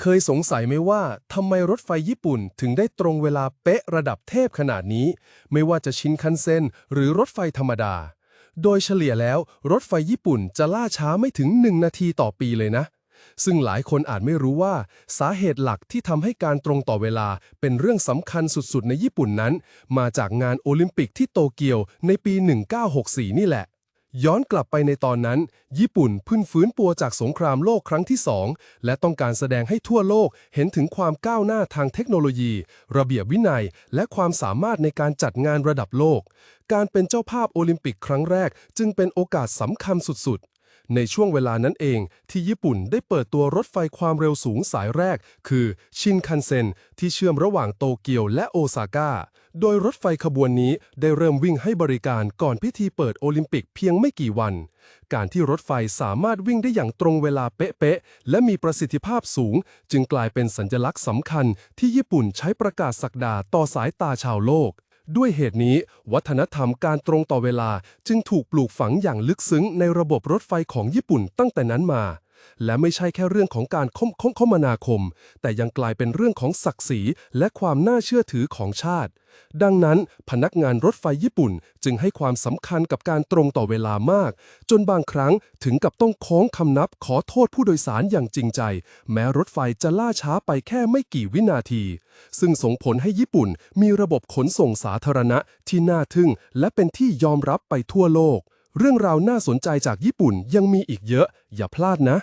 เคยสงสัยไหมว่าทำไมรถไฟญี่ปุ่นถึงได้ตรงเวลาเป๊ะระดับเทพขนาดนี้ ไม่ว่าจะชินคันเซ็นหรือรถไฟธรรมดา โดยเฉลี่ยแล้วรถไฟญี่ปุ่นจะล่าช้าไม่ถึง 1 นาทีต่อปีเลยนะ ซึ่งหลายคนอาจไม่รู้ว่า สาเหตุหลักที่ทำให้การตรงต่อเวลาเป็นเรื่องสำคัญสุดๆ ในญี่ปุ่นนั้น มาจากงานโอลิมปิกที่โตเกียวในปี 1964 นี่แหละ ย้อนกลับไปในตอนนั้น ญี่ปุ่นพึ่งฟื้นปัวจากสงครามโลกครั้งที่สองและต้องการแสดงให้ทั่วโลกเห็นถึงความก้าวหน้าทางเทคโนโลยี ระเบียบวินัย และความสามารถในการจัดงานระดับโลก การเป็นเจ้าภาพโอลิมปิกครั้งแรก จึงเป็นโอกาสสำคัญสุดๆ ในช่วงเวลานั้นเองที่ญี่ปุ่นได้เปิดตัวรถไฟความเร็วสูงสายแรก คือชินคันเซ็นที่เชื่อมระหว่างโตเกียวและโอซาก้า โดยรถไฟขบวนนี้ได้เริ่มวิ่งให้บริการก่อนพิธีเปิดโอลิมปิกเพียงไม่กี่วัน การที่รถไฟสามารถวิ่งได้อย่างตรงเวลาเป๊ะๆและมีประสิทธิภาพสูง จึงกลายเป็นสัญลักษณ์สำคัญที่ญี่ปุ่นใช้ประกาศสักดาต่อสายตาชาวโลก ด้วยเหตุนี้ วัฒนธรรมการตรงต่อเวลาจึงถูกปลูกฝังอย่างลึกซึ้งในระบบรถไฟของญี่ปุ่นตั้งแต่นั้นมา และไม่ใช่แค่เรื่องของการคมคมคมนาคม แต่ยังกลายเป็นเรื่องของศักดิ์ศรีและความน่าเชื่อถือของชาติ ดังนั้นพนักงานรถไฟญี่ปุ่นจึงให้ความสำคัญกับการตรงต่อเวลามาก จนบางครั้งถึงกับต้องโค้งคำนับขอโทษผู้โดยสารอย่างจริงใจ แม้รถไฟจะล่าช้าไปแค่ไม่กี่วินาที ซึ่งส่งผลให้ญี่ปุ่นมีระบบขนส่งสาธารณะที่น่าทึ่ง และเป็นที่ยอมรับไปทั่วโลก เรื่องราวน่าสนใจจากญี่ปุ่นยังมีอีกเยอะ อย่าพลาดนะ